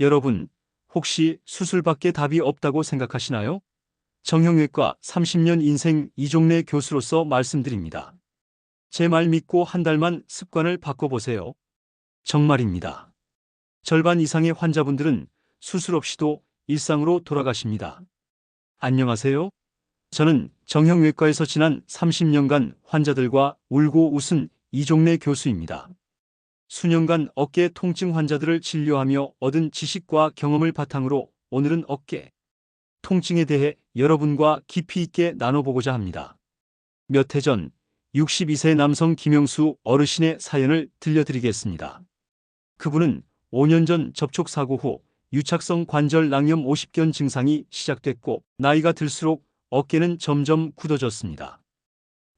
여러분, 혹시 수술밖에 답이 없다고 생각하시나요? 정형외과 30년 인생 이종래 교수로서 말씀드립니다. 제 말 믿고 한 달만 습관을 바꿔보세요. 정말입니다. 절반 이상의 환자분들은 수술 없이도 일상으로 돌아가십니다. 안녕하세요. 저는 정형외과에서 지난 30년간 환자들과 울고 웃은 이종래 교수입니다. 수년간 어깨 통증 환자들을 진료하며 얻은 지식과 경험을 바탕으로 오늘은 어깨 통증에 대해 여러분과 깊이 있게 나눠보고자 합니다. 몇 해 전 62세 남성 김영수 어르신의 사연을 들려드리겠습니다. 그분은 5년 전 접촉사고 후 유착성 관절 낭염 50견 증상이 시작됐고 나이가 들수록 어깨는 점점 굳어졌습니다.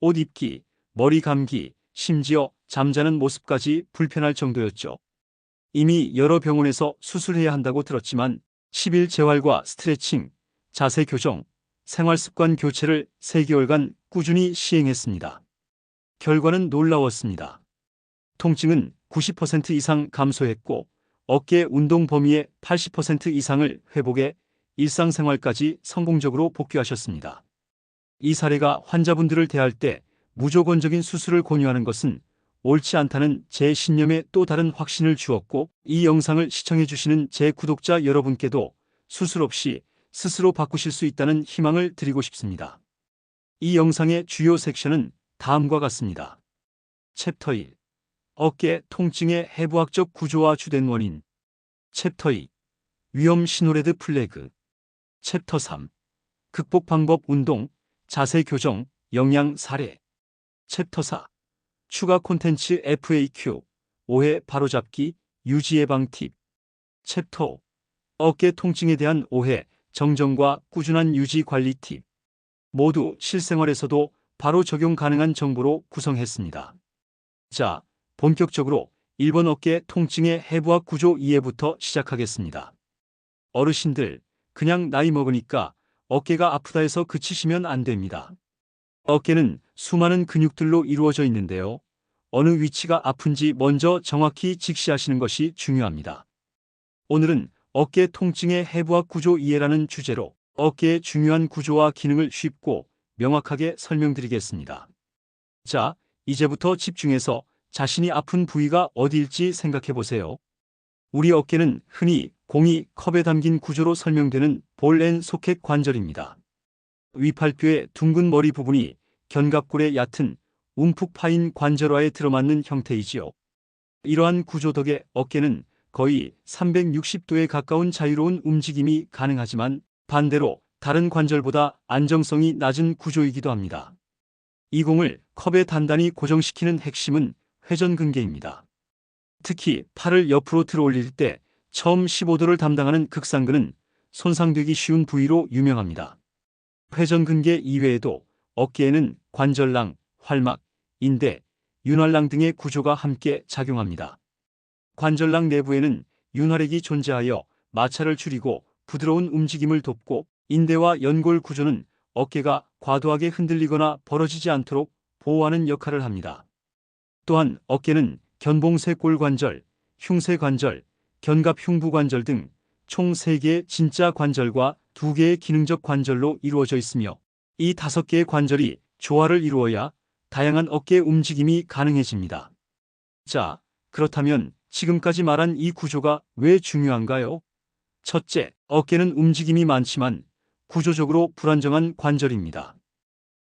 옷 입기, 머리 감기, 심지어 잠자는 모습까지 불편할 정도였죠. 이미 여러 병원에서 수술해야 한다고 들었지만 10일 재활과 스트레칭, 자세 교정, 생활 습관 교체를 3개월간 꾸준히 시행했습니다. 결과는 놀라웠습니다. 통증은 90% 이상 감소했고 어깨 운동 범위의 80% 이상을 회복해 일상생활까지 성공적으로 복귀하셨습니다. 이 사례가 환자분들을 대할 때 무조건적인 수술을 권유하는 것은 옳지 않다는 제 신념에 또 다른 확신을 주었고 이 영상을 시청해 주시는 제 구독자 여러분께도 수술 없이 스스로 바꾸실 수 있다는 희망을 드리고 싶습니다. 이 영상의 주요 섹션은 다음과 같습니다. 챕터 1 어깨 통증의 해부학적 구조와 주된 원인. 챕터 2 위험 신호레드 플래그. 챕터 3 극복 방법 운동 자세 교정 영양 사례 챕터 4 추가 콘텐츠 FAQ 오해 바로잡기 유지 예방 팁 챕터 5 어깨 통증에 대한 오해 정정과 꾸준한 유지 관리 팁 모두 실생활에서도 바로 적용 가능한 정보로 구성했습니다. 자, 본격적으로 1번 어깨 통증의 해부학 구조 이해부터 시작하겠습니다. 어르신들, 그냥 나이 먹으니까 어깨가 아프다 해서 그치시면 안 됩니다. 어깨는 수많은 근육들로 이루어져 있는데요. 어느 위치가 아픈지 먼저 정확히 직시하시는 것이 중요합니다. 오늘은 어깨 통증의 해부학 구조 이해라는 주제로 어깨의 중요한 구조와 기능을 쉽고 명확하게 설명드리겠습니다. 자, 이제부터 집중해서 자신이 아픈 부위가 어디일지 생각해 보세요. 우리 어깨는 흔히 공이 컵에 담긴 구조로 설명되는 볼 앤 소켓 관절입니다. 위팔뼈의 둥근 머리 부분이 견갑골의 얕은 움푹 파인 관절화에 들어맞는 형태이지요. 이러한 구조 덕에 어깨는 거의 360도에 가까운 자유로운 움직임이 가능하지만 반대로 다른 관절보다 안정성이 낮은 구조이기도 합니다. 이 공을 컵에 단단히 고정시키는 핵심은 회전근개입니다. 특히 팔을 옆으로 들어 올릴 때 처음 15도를 담당하는 극상근은 손상되기 쉬운 부위로 유명합니다. 회전근개 이외에도 어깨에는 관절랑, 활막, 인대, 윤활랑 등의 구조가 함께 작용합니다. 관절랑 내부에는 윤활액이 존재하여 마찰을 줄이고 부드러운 움직임을 돕고 인대와 연골 구조는 어깨가 과도하게 흔들리거나 벌어지지 않도록 보호하는 역할을 합니다. 또한 어깨는 견봉쇄골 관절, 흉쇄 관절, 견갑 흉부 관절 등 총 3개의 진짜 관절과 2개의 기능적 관절로 이루어져 있으며 이 5개의 관절이 조화를 이루어야 다양한 어깨 움직임이 가능해집니다. 자, 그렇다면 지금까지 말한 이 구조가 왜 중요한가요? 첫째, 어깨는 움직임이 많지만 구조적으로 불안정한 관절입니다.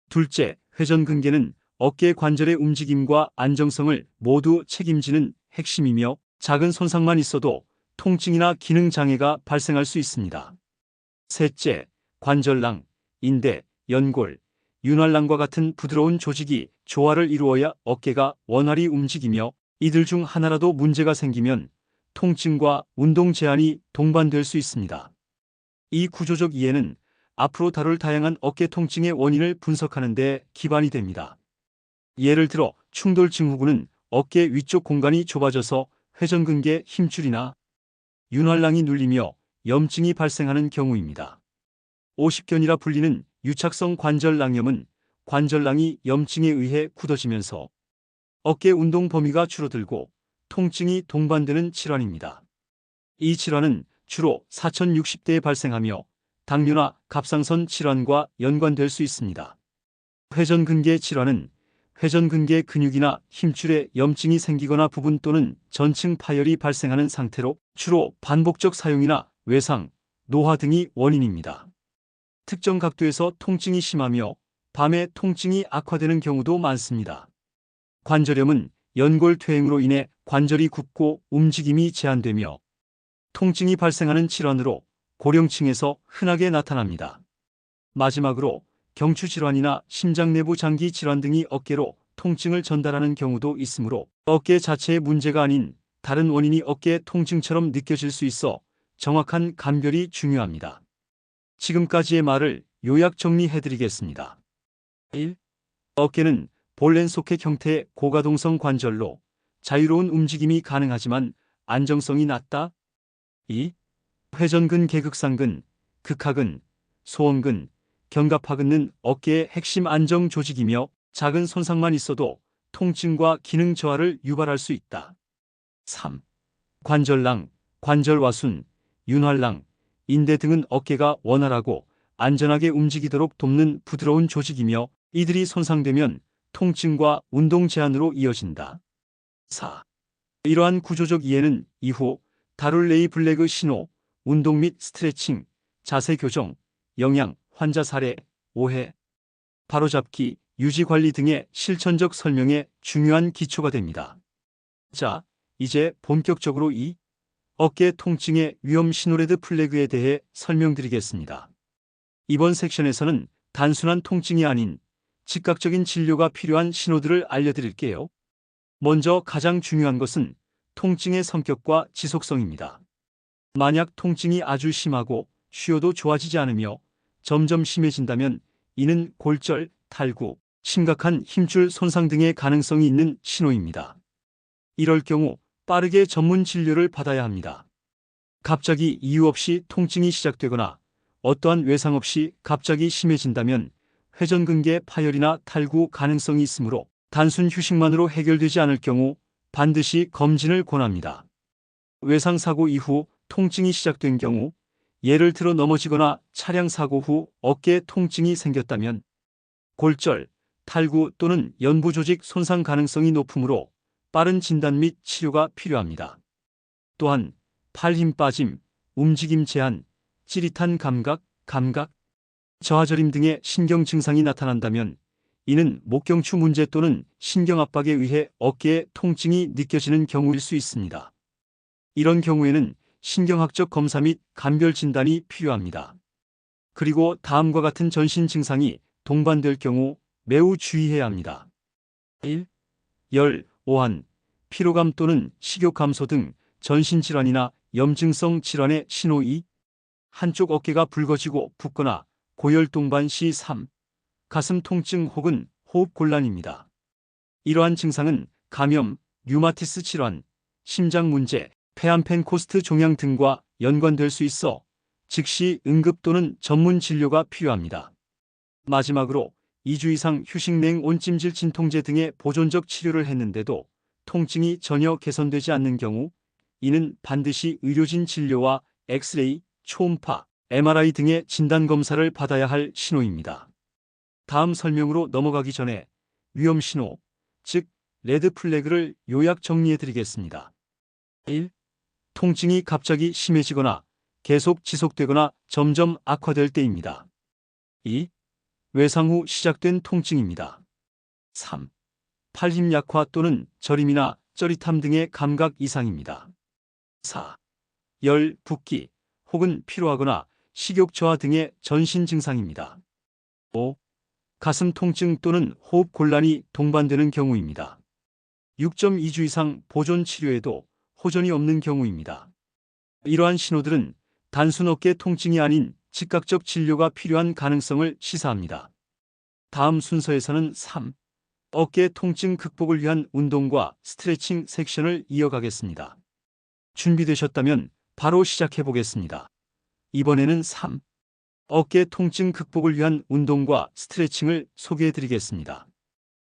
둘째, 회전근개는 어깨 관절의 움직임과 안정성을 모두 책임지는 핵심이며 작은 손상만 있어도 통증이나 기능 장애가 발생할 수 있습니다. 셋째, 관절랑, 인대, 연골, 윤활랑과 같은 부드러운 조직이 조화를 이루어야 어깨가 원활히 움직이며 이들 중 하나라도 문제가 생기면 통증과 운동 제한이 동반될 수 있습니다. 이 구조적 이해는 앞으로 다룰 다양한 어깨 통증의 원인을 분석하는 데 기반이 됩니다. 예를 들어 충돌 증후군은 어깨 위쪽 공간이 좁아져서 회전근개 힘줄이나 윤활랑이 눌리며 염증이 발생하는 경우입니다. 50견이라 불리는 유착성 관절낭염은 관절낭이 염증에 의해 굳어지면서 어깨 운동 범위가 줄어들고 통증이 동반되는 질환입니다. 이 질환은 주로 4060대에 발생하며 당뇨나 갑상선 질환과 연관될 수 있습니다. 회전근개 질환은 회전근개 근육이나 힘줄에 염증이 생기거나 부분 또는 전층 파열이 발생하는 상태로 주로 반복적 사용이나 외상, 노화 등이 원인입니다. 특정 각도에서 통증이 심하며 밤에 통증이 악화되는 경우도 많습니다. 관절염은 연골 퇴행으로 인해 관절이 굽고 움직임이 제한되며 통증이 발생하는 질환으로 고령층에서 흔하게 나타납니다. 마지막으로 경추 질환이나 심장 내부 장기 질환 등이 어깨로 통증을 전달하는 경우도 있으므로 어깨 자체의 문제가 아닌 다른 원인이 어깨 통증처럼 느껴질 수 있어 정확한 감별이 중요합니다. 지금까지의 말을 요약 정리해 드리겠습니다. 1. 어깨는 볼렌 소켓 형태의 고가동성 관절로 자유로운 움직임이 가능하지만 안정성이 낮다. 2. 회전근 개극상근, 극하근, 소원근, 견갑하근은 어깨의 핵심 안정 조직이며 작은 손상만 있어도 통증과 기능 저하를 유발할 수 있다. 3. 관절낭, 관절와순, 윤활랑, 인대 등은 어깨가 원활하고 안전하게 움직이도록 돕는 부드러운 조직이며 이들이 손상되면 통증과 운동 제한으로 이어진다. 4. 이러한 구조적 이해는 이후 다룰 레이 블레그 신호, 운동 및 스트레칭, 자세 교정, 영양, 환자 사례, 오해, 바로잡기, 유지 관리 등의 실천적 설명에 중요한 기초가 됩니다. 자, 이제 본격적으로 이 어깨 통증의 위험 신호레드 플래그에 대해 설명드리겠습니다. 이번 섹션에서는 단순한 통증이 아닌 즉각적인 진료가 필요한 신호들을 알려드릴게요. 먼저 가장 중요한 것은 통증의 성격과 지속성입니다. 만약 통증이 아주 심하고 쉬어도 좋아지지 않으며 점점 심해진다면 이는 골절, 탈구, 심각한 힘줄 손상 등의 가능성이 있는 신호입니다. 이럴 경우 빠르게 전문 진료를 받아야 합니다. 갑자기 이유 없이 통증이 시작되거나 어떠한 외상 없이 갑자기 심해진다면 회전근개 파열이나 탈구 가능성이 있으므로 단순 휴식만으로 해결되지 않을 경우 반드시 검진을 권합니다. 외상 사고 이후 통증이 시작된 경우 예를 들어 넘어지거나 차량 사고 후 어깨에 통증이 생겼다면 골절, 탈구 또는 연부 조직 손상 가능성이 높으므로 빠른 진단 및 치료가 필요합니다. 또한 팔 힘 빠짐, 움직임 제한, 찌릿한 감각, 감각, 저하저림 등의 신경 증상이 나타난다면 이는 목경추 문제 또는 신경 압박에 의해 어깨에 통증이 느껴지는 경우일 수 있습니다. 이런 경우에는 신경학적 검사 및 감별 진단이 필요합니다. 그리고 다음과 같은 전신 증상이 동반될 경우 매우 주의해야 합니다. 1. 열, 오한, 피로감 또는 식욕 감소 등 전신 질환이나 염증성 질환의 신호 2. 한쪽 어깨가 붉어지고 붓거나 고열 동반 시 3. 가슴 통증 혹은 호흡 곤란입니다. 이러한 증상은 감염, 류마티스 질환, 심장 문제, 폐암펜코스트 종양 등과 연관될 수 있어 즉시 응급 또는 전문 진료가 필요합니다. 마지막으로 2주 이상 휴식 냉 온찜질 진통제 등의 보존적 치료를 했는데도 통증이 전혀 개선되지 않는 경우 이는 반드시 의료진 진료와 엑스레이, 초음파, MRI 등의 진단 검사를 받아야 할 신호입니다. 다음 설명으로 넘어가기 전에 위험 신호, 즉 레드 플래그를 요약 정리해 드리겠습니다. 1. 통증이 갑자기 심해지거나 계속 지속되거나 점점 악화될 때입니다. 2. 외상 후 시작된 통증입니다. 3. 팔힘 약화 또는 저림이나 쩌릿함 등의 감각 이상입니다. 4. 열, 붓기 혹은 피로하거나 식욕 저하 등의 전신 증상입니다. 5. 가슴 통증 또는 호흡 곤란이 동반되는 경우입니다. 6.2주 이상 보존 치료에도 호전이 없는 경우입니다. 이러한 신호들은 단순 어깨 통증이 아닌 즉각적 진료가 필요한 가능성을 시사합니다. 다음 순서에서는 3. 어깨 통증 극복을 위한 운동과 스트레칭 섹션을 이어가겠습니다. 준비되셨다면 바로 시작해 보겠습니다. 이번에는 3. 어깨 통증 극복을 위한 운동과 스트레칭을 소개해 드리겠습니다.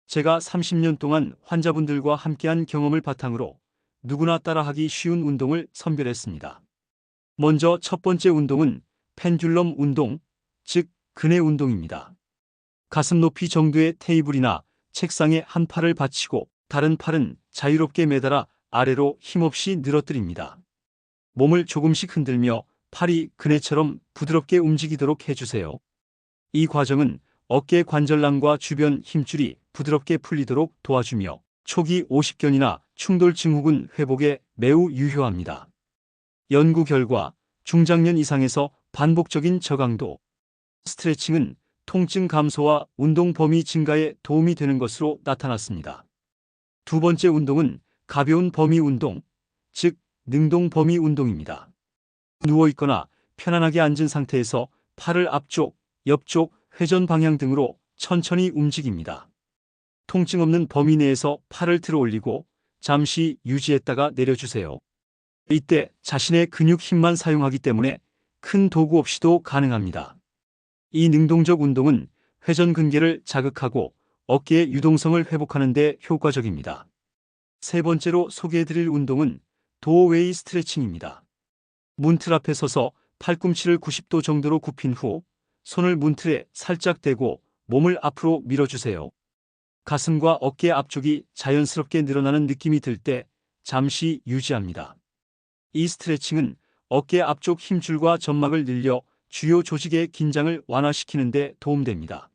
제가 30년 동안 환자분들과 함께한 경험을 바탕으로 누구나 따라하기 쉬운 운동을 선별했습니다. 먼저 첫 번째 운동은 펜듈럼 운동, 즉 근해 운동입니다. 가슴 높이 정도의 테이블이나 책상에 한 팔을 받치고 다른 팔은 자유롭게 매달아 아래로 힘없이 늘어뜨립니다. 몸을 조금씩 흔들며 팔이 그네처럼 부드럽게 움직이도록 해주세요. 이 과정은 어깨 관절낭과 주변 힘줄이 부드럽게 풀리도록 도와주며 초기 50견이나 충돌 증후군 회복에 매우 유효합니다. 연구 결과 중장년 이상에서 반복적인 저강도 스트레칭은 통증 감소와 운동 범위 증가에 도움이 되는 것으로 나타났습니다. 두 번째 운동은 가벼운 범위 운동, 즉 능동 범위 운동입니다. 누워 있거나 편안하게 앉은 상태에서 팔을 앞쪽, 옆쪽, 회전 방향 등으로 천천히 움직입니다. 통증 없는 범위 내에서 팔을 들어 올리고 잠시 유지했다가 내려주세요. 이때 자신의 근육 힘만 사용하기 때문에 큰 도구 없이도 가능합니다. 이 능동적 운동은 회전 근개를 자극하고 어깨의 유동성을 회복하는 데 효과적입니다. 세 번째로 소개해드릴 운동은 도어웨이 스트레칭입니다. 문틀 앞에 서서 팔꿈치를 90도 정도로 굽힌 후 손을 문틀에 살짝 대고 몸을 앞으로 밀어주세요. 가슴과 어깨 앞쪽이 자연스럽게 늘어나는 느낌이 들 때 잠시 유지합니다. 이 스트레칭은 어깨 앞쪽 힘줄과 점막을 늘려 주요 조직의 긴장을 완화시키는 데 도움됩니다.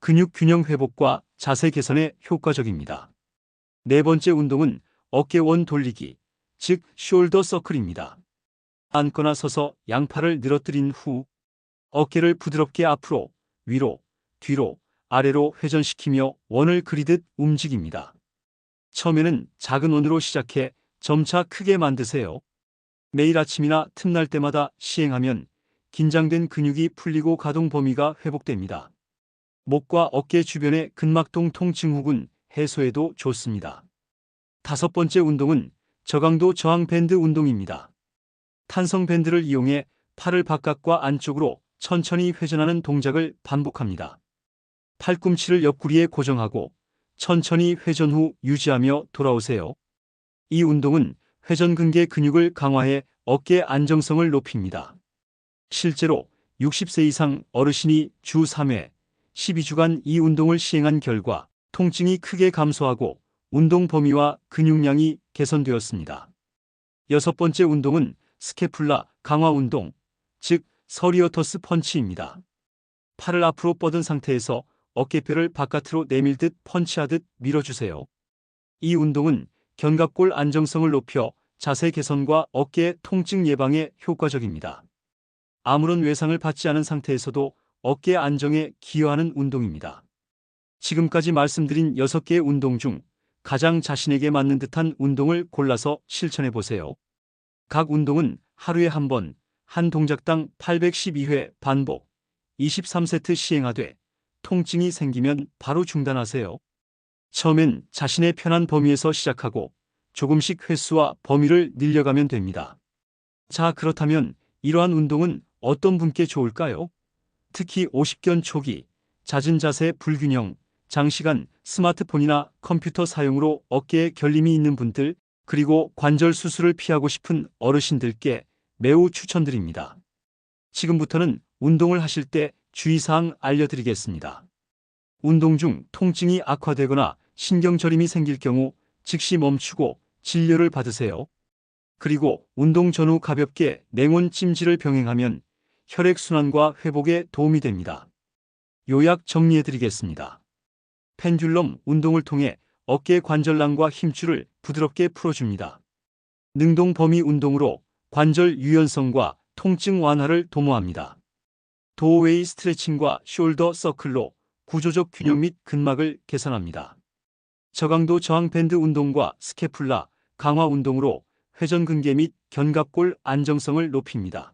근육 균형 회복과 자세 개선에 효과적입니다. 네 번째 운동은 어깨 원 돌리기, 즉 숄더 서클입니다. 앉거나 서서 양팔을 늘어뜨린 후 어깨를 부드럽게 앞으로, 위로, 뒤로, 아래로 회전시키며 원을 그리듯 움직입니다. 처음에는 작은 원으로 시작해 점차 크게 만드세요. 매일 아침이나 틈날 때마다 시행하면 긴장된 근육이 풀리고 가동 범위가 회복됩니다. 목과 어깨 주변의 근막동 통증후군 해소에도 좋습니다. 다섯 번째 운동은 저강도 저항 밴드 운동입니다. 탄성 밴드를 이용해 팔을 바깥과 안쪽으로 천천히 회전하는 동작을 반복합니다. 팔꿈치를 옆구리에 고정하고 천천히 회전 후 유지하며 돌아오세요. 이 운동은 회전근개 근육을 강화해 어깨 안정성을 높입니다. 실제로 60세 이상 어르신이 주 3회 12주간 이 운동을 시행한 결과 통증이 크게 감소하고 운동 범위와 근육량이 개선되었습니다. 여섯 번째 운동은 스케플라 강화 운동, 즉 서리어터스 펀치입니다. 팔을 앞으로 뻗은 상태에서 어깨뼈를 바깥으로 내밀듯 펀치하듯 밀어주세요. 이 운동은 견갑골 안정성을 높여 자세 개선과 어깨 통증 예방에 효과적입니다. 아무런 외상을 받지 않은 상태에서도 어깨 안정에 기여하는 운동입니다. 지금까지 말씀드린 6개의 운동 중 가장 자신에게 맞는 듯한 운동을 골라서 실천해 보세요. 각 운동은 하루에 한 번, 한 동작당 812회 반복, 23세트 시행하되 통증이 생기면 바로 중단하세요. 처음엔 자신의 편한 범위에서 시작하고 조금씩 횟수와 범위를 늘려가면 됩니다. 자, 그렇다면 이러한 운동은 어떤 분께 좋을까요? 특히 50견 초기, 잦은 자세 불균형, 장시간 스마트폰이나 컴퓨터 사용으로 어깨에 결림이 있는 분들, 그리고 관절 수술을 피하고 싶은 어르신들께 매우 추천드립니다. 지금부터는 운동을 하실 때 주의사항 알려드리겠습니다. 운동 중 통증이 악화되거나 신경저림이 생길 경우 즉시 멈추고 진료를 받으세요. 그리고 운동 전후 가볍게 냉온 찜질을 병행하면 혈액순환과 회복에 도움이 됩니다. 요약 정리해드리겠습니다. 펜듈럼 운동을 통해 어깨 관절낭과 힘줄을 부드럽게 풀어줍니다. 능동 범위 운동으로 관절 유연성과 통증 완화를 도모합니다. 도어웨이 스트레칭과 숄더 서클로 구조적 균형 및 근막을 개선합니다. 저강도 저항 밴드 운동과 스케플라 강화 운동으로 회전 근개 및 견갑골 안정성을 높입니다.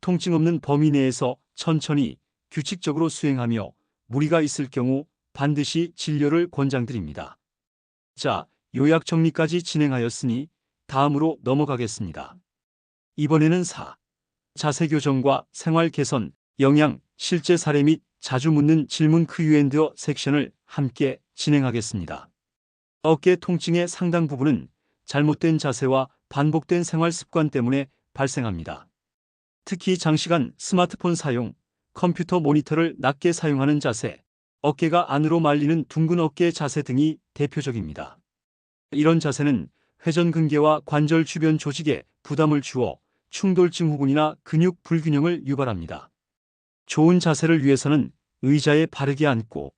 통증 없는 범위 내에서 천천히 규칙적으로 수행하며 무리가 있을 경우 반드시 진료를 권장드립니다. 자, 요약 정리까지 진행하였으니 다음으로 넘어가겠습니다. 이번에는 4. 자세 교정과 생활 개선, 영양, 실제 사례 및 자주 묻는 질문 Q&A 섹션을 함께 진행하겠습니다. 어깨 통증의 상당 부분은 잘못된 자세와 반복된 생활 습관 때문에 발생합니다. 특히 장시간 스마트폰 사용, 컴퓨터 모니터를 낮게 사용하는 자세, 어깨가 안으로 말리는 둥근 어깨 자세 등이 대표적입니다. 이런 자세는 회전근개와 관절 주변 조직에 부담을 주어 충돌증 후군이나 근육 불균형을 유발합니다. 좋은 자세를 위해서는 의자에 바르게 앉고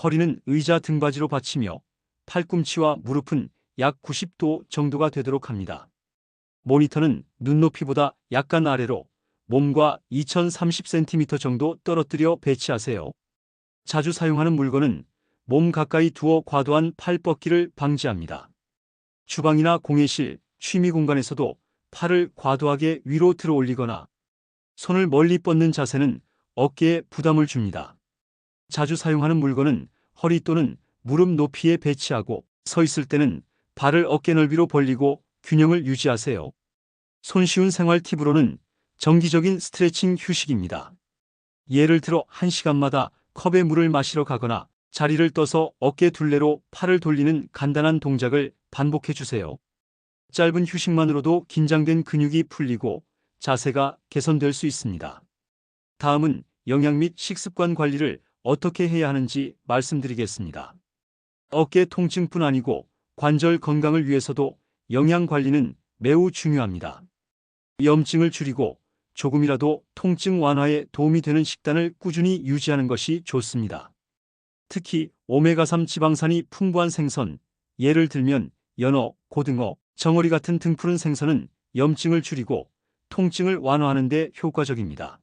허리는 의자 등받이로 받치며 팔꿈치와 무릎은 약 90도 정도가 되도록 합니다. 모니터는 눈높이보다 약간 아래로 몸과 2030cm 정도 떨어뜨려 배치하세요. 자주 사용하는 물건은 몸 가까이 두어 과도한 팔 뻗기를 방지합니다. 주방이나 공예실, 취미 공간에서도 팔을 과도하게 위로 들어 올리거나 손을 멀리 뻗는 자세는 어깨에 부담을 줍니다. 자주 사용하는 물건은 허리 또는 무릎 높이에 배치하고 서 있을 때는 발을 어깨 넓이로 벌리고 균형을 유지하세요. 손쉬운 생활 팁으로는 정기적인 스트레칭 휴식입니다. 예를 들어 1시간마다 컵에 물을 마시러 가거나 자리를 떠서 어깨 둘레로 팔을 돌리는 간단한 동작을 반복해 주세요. 짧은 휴식만으로도 긴장된 근육이 풀리고 자세가 개선될 수 있습니다. 다음은 영양 및 식습관 관리를 어떻게 해야 하는지 말씀드리겠습니다. 어깨 통증뿐 아니고 관절 건강을 위해서도 영양 관리는 매우 중요합니다. 염증을 줄이고 조금이라도 통증 완화에 도움이 되는 식단을 꾸준히 유지하는 것이 좋습니다. 특히 오메가3 지방산이 풍부한 생선, 예를 들면 연어, 고등어, 정어리 같은 등푸른 생선은 염증을 줄이고 통증을 완화하는 데 효과적입니다.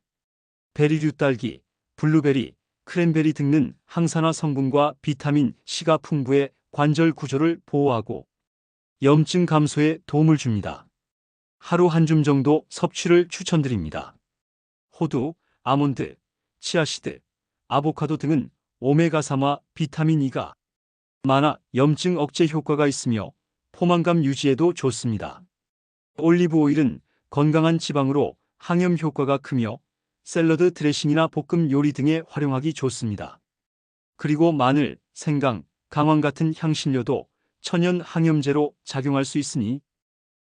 베리류 딸기, 블루베리, 크랜베리 등은 항산화 성분과 비타민 C가 풍부해 관절 구조를 보호하고 염증 감소에 도움을 줍니다. 하루 한 줌 정도 섭취를 추천드립니다. 호두, 아몬드, 치아시드, 아보카도 등은 오메가3와 비타민 E가 많아 염증 억제 효과가 있으며 포만감 유지에도 좋습니다. 올리브 오일은 건강한 지방으로 항염 효과가 크며 샐러드 드레싱이나 볶음 요리 등에 활용하기 좋습니다. 그리고 마늘, 생강, 강황 같은 향신료도 천연 항염제로 작용할 수 있으니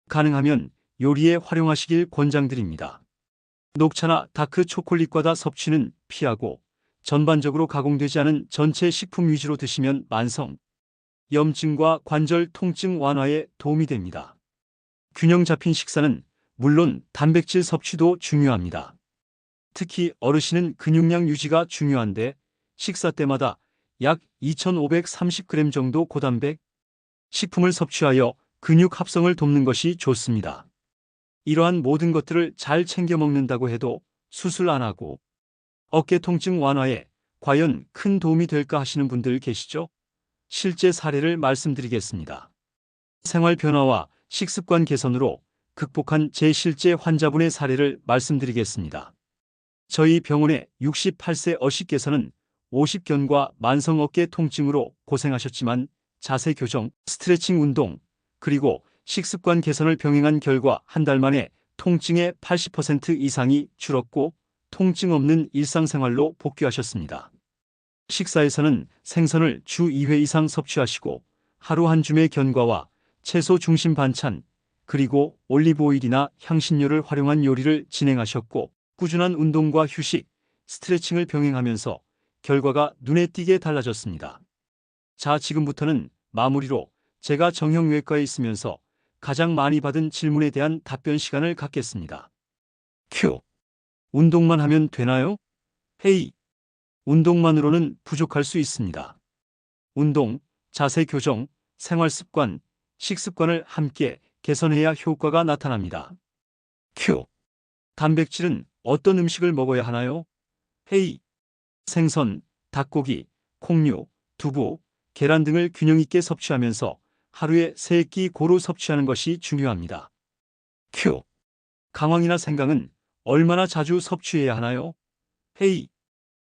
가능하면 요리에 활용하시길 권장드립니다. 녹차나 다크 초콜릿과다 섭취는 피하고 전반적으로 가공되지 않은 전체 식품 위주로 드시면 만성, 염증과 관절 통증 완화에 도움이 됩니다. 균형 잡힌 식사는 물론 단백질 섭취도 중요합니다. 특히 어르신은 근육량 유지가 중요한데 식사 때마다 약 2530g 정도 고단백 식품을 섭취하여 근육 합성을 돕는 것이 좋습니다. 이러한 모든 것들을 잘 챙겨 먹는다고 해도 수술 안 하고 어깨 통증 완화에 과연 큰 도움이 될까 하시는 분들 계시죠? 실제 사례를 말씀드리겠습니다. 생활 변화와 식습관 개선으로 극복한 제 실제 환자분의 사례를 말씀드리겠습니다. 저희 병원의 68세 어식께서는 50견과 만성 어깨 통증으로 고생하셨지만 자세 교정, 스트레칭 운동, 그리고 식습관 개선을 병행한 결과 한 달 만에 통증의 80% 이상이 줄었고 통증 없는 일상생활로 복귀하셨습니다. 식사에서는 생선을 주 2회 이상 섭취하시고 하루 한 줌의 견과와 채소 중심 반찬, 그리고 올리브 오일이나 향신료를 활용한 요리를 진행하셨고 꾸준한 운동과 휴식, 스트레칭을 병행하면서 결과가 눈에 띄게 달라졌습니다. 자, 지금부터는 마무리로 제가 정형외과에 있으면서 가장 많이 받은 질문에 대한 답변 시간을 갖겠습니다. 큐. 운동만 하면 되나요? 헤이. 운동만으로는 부족할 수 있습니다. 운동, 자세 교정, 생활 습관, 식습관을 함께 개선해야 효과가 나타납니다. 큐. 단백질은 어떤 음식을 먹어야 하나요? 헤이. 생선, 닭고기, 콩류, 두부, 계란 등을 균형 있게 섭취하면서 하루에 3끼 고루 섭취하는 것이 중요합니다. 큐. 강황이나 생강은 얼마나 자주 섭취해야 하나요? 헤이.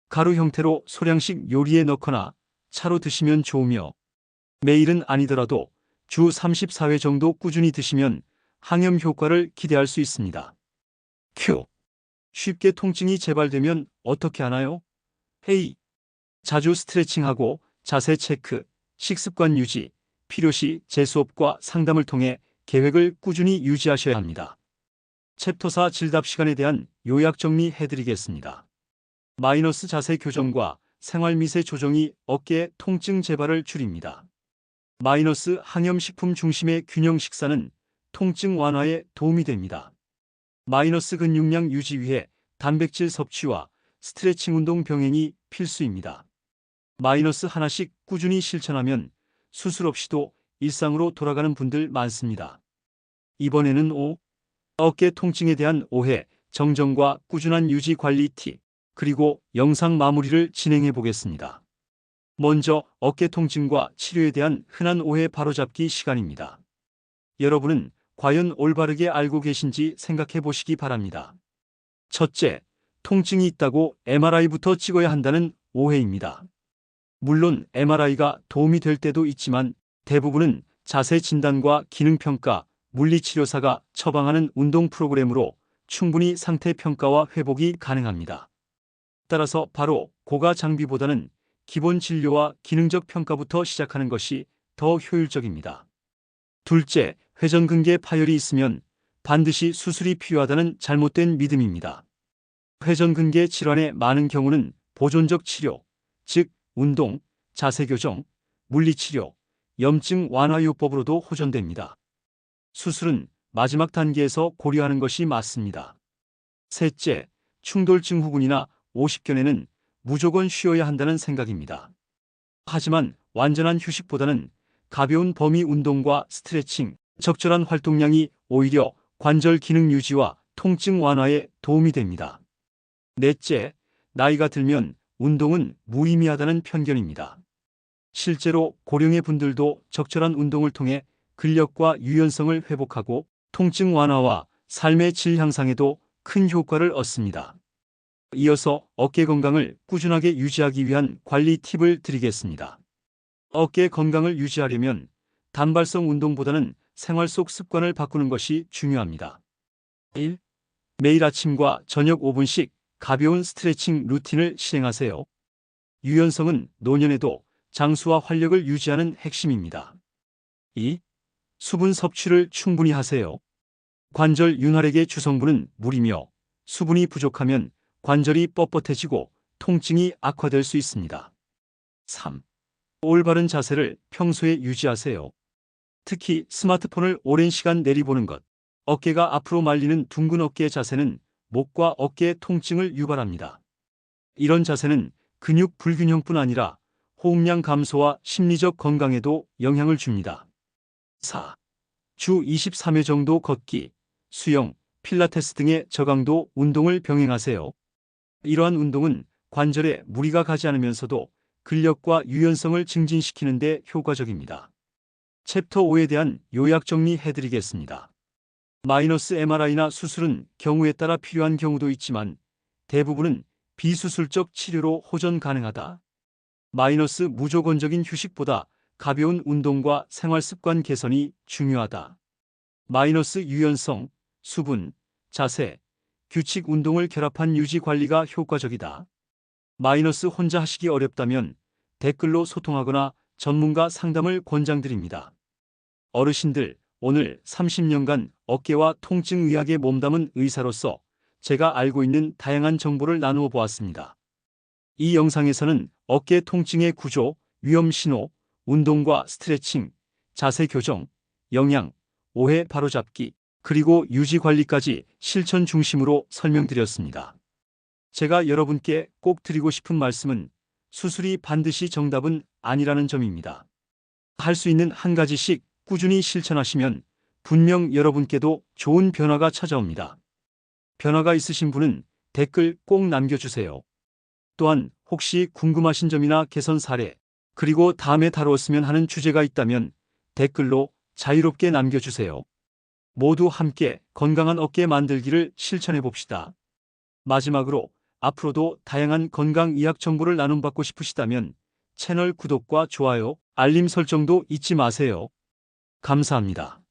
가루 형태로 소량씩 요리에 넣거나 차로 드시면 좋으며 매일은 아니더라도 주 34회 정도 꾸준히 드시면 항염 효과를 기대할 수 있습니다. 큐. 쉽게 통증이 재발되면 어떻게 하나요? 헤이. 자주 스트레칭하고 자세 체크, 식습관 유지, 필요시 재수업과 상담을 통해 계획을 꾸준히 유지하셔야 합니다. 챕터 4 질답 시간에 대한 요약 정리해드리겠습니다. 마이너스 자세 교정과 생활 미세 조정이 어깨 통증 재발을 줄입니다. 마이너스 항염식품 중심의 균형 식사는 통증 완화에 도움이 됩니다. 마이너스 근육량 유지 위해 단백질 섭취와 스트레칭 운동 병행이 필수입니다. 마이너스 하나씩 꾸준히 실천하면 수술 없이도 일상으로 돌아가는 분들 많습니다. 이번에는 5. 어깨 통증에 대한 오해, 정정과 꾸준한 유지 관리 팁, 그리고 영상 마무리를 진행해 보겠습니다. 먼저 어깨 통증과 치료에 대한 흔한 오해 바로잡기 시간입니다. 여러분은 과연 올바르게 알고 계신지 생각해 보시기 바랍니다. 첫째, 통증이 있다고 MRI부터 찍어야 한다는 오해입니다. 물론 MRI가 도움이 될 때도 있지만 대부분은 자세 진단과 기능 평가, 물리치료사가 처방하는 운동 프로그램으로 충분히 상태 평가와 회복이 가능합니다. 따라서 바로 고가 장비보다는 기본 진료와 기능적 평가부터 시작하는 것이 더 효율적입니다. 둘째, 회전근개 파열이 있으면 반드시 수술이 필요하다는 잘못된 믿음입니다. 회전근개 질환의 많은 경우는 보존적 치료, 즉 운동, 자세 교정, 물리치료, 염증 완화요법으로도 호전됩니다. 수술은 마지막 단계에서 고려하는 것이 맞습니다. 셋째, 충돌증 후군이나 오십견에는 무조건 쉬어야 한다는 생각입니다. 하지만 완전한 휴식보다는 가벼운 범위 운동과 스트레칭, 적절한 활동량이 오히려 관절 기능 유지와 통증 완화에 도움이 됩니다. 넷째, 나이가 들면 운동은 무의미하다는 편견입니다. 실제로 고령의 분들도 적절한 운동을 통해 근력과 유연성을 회복하고 통증 완화와 삶의 질 향상에도 큰 효과를 얻습니다. 이어서 어깨 건강을 꾸준하게 유지하기 위한 관리 팁을 드리겠습니다. 어깨 건강을 유지하려면 단발성 운동보다는 생활 속 습관을 바꾸는 것이 중요합니다. 1. 매일 아침과 저녁 5분씩 가벼운 스트레칭 루틴을 실행하세요. 유연성은 노년에도 장수와 활력을 유지하는 핵심입니다. 2. 수분 섭취를 충분히 하세요. 관절 윤활액의 주성분은 물이며 수분이 부족하면 관절이 뻣뻣해지고 통증이 악화될 수 있습니다. 3. 올바른 자세를 평소에 유지하세요. 특히 스마트폰을 오랜 시간 내리보는 것, 어깨가 앞으로 말리는 둥근 어깨 자세는 목과 어깨 통증을 유발합니다. 이런 자세는 근육 불균형뿐 아니라 호흡량 감소와 심리적 건강에도 영향을 줍니다. 4. 주 23회 정도 걷기, 수영, 필라테스 등의 저강도 운동을 병행하세요. 이러한 운동은 관절에 무리가 가지 않으면서도 근력과 유연성을 증진시키는 데 효과적입니다. 챕터 5에 대한 요약 정리해드리겠습니다. 마이너스 MRI나 수술은 경우에 따라 필요한 경우도 있지만 대부분은 비수술적 치료로 호전 가능하다. 마이너스 무조건적인 휴식보다 가벼운 운동과 생활 습관 개선이 중요하다. 마이너스 유연성, 수분, 자세, 규칙 운동을 결합한 유지 관리가 효과적이다. 마이너스 혼자 하시기 어렵다면 댓글로 소통하거나 전문가 상담을 권장드립니다. 어르신들, 오늘 30년간 어깨와 통증 의학에 몸담은 의사로서 제가 알고 있는 다양한 정보를 나누어 보았습니다. 이 영상에서는 어깨 통증의 구조, 위험 신호, 운동과 스트레칭, 자세 교정, 영양, 오해 바로잡기, 그리고 유지 관리까지 실천 중심으로 설명드렸습니다. 제가 여러분께 꼭 드리고 싶은 말씀은 수술이 반드시 정답은 아니라는 점입니다. 할 수 있는 한 가지씩 꾸준히 실천하시면 분명 여러분께도 좋은 변화가 찾아옵니다. 변화가 있으신 분은 댓글 꼭 남겨주세요. 또한 혹시 궁금하신 점이나 개선 사례, 그리고 다음에 다루었으면 하는 주제가 있다면 댓글로 자유롭게 남겨주세요. 모두 함께 건강한 어깨 만들기를 실천해 봅시다. 마지막으로 앞으로도 다양한 건강 의학 정보를 나눔받고 싶으시다면 채널 구독과 좋아요, 알림 설정도 잊지 마세요. 감사합니다.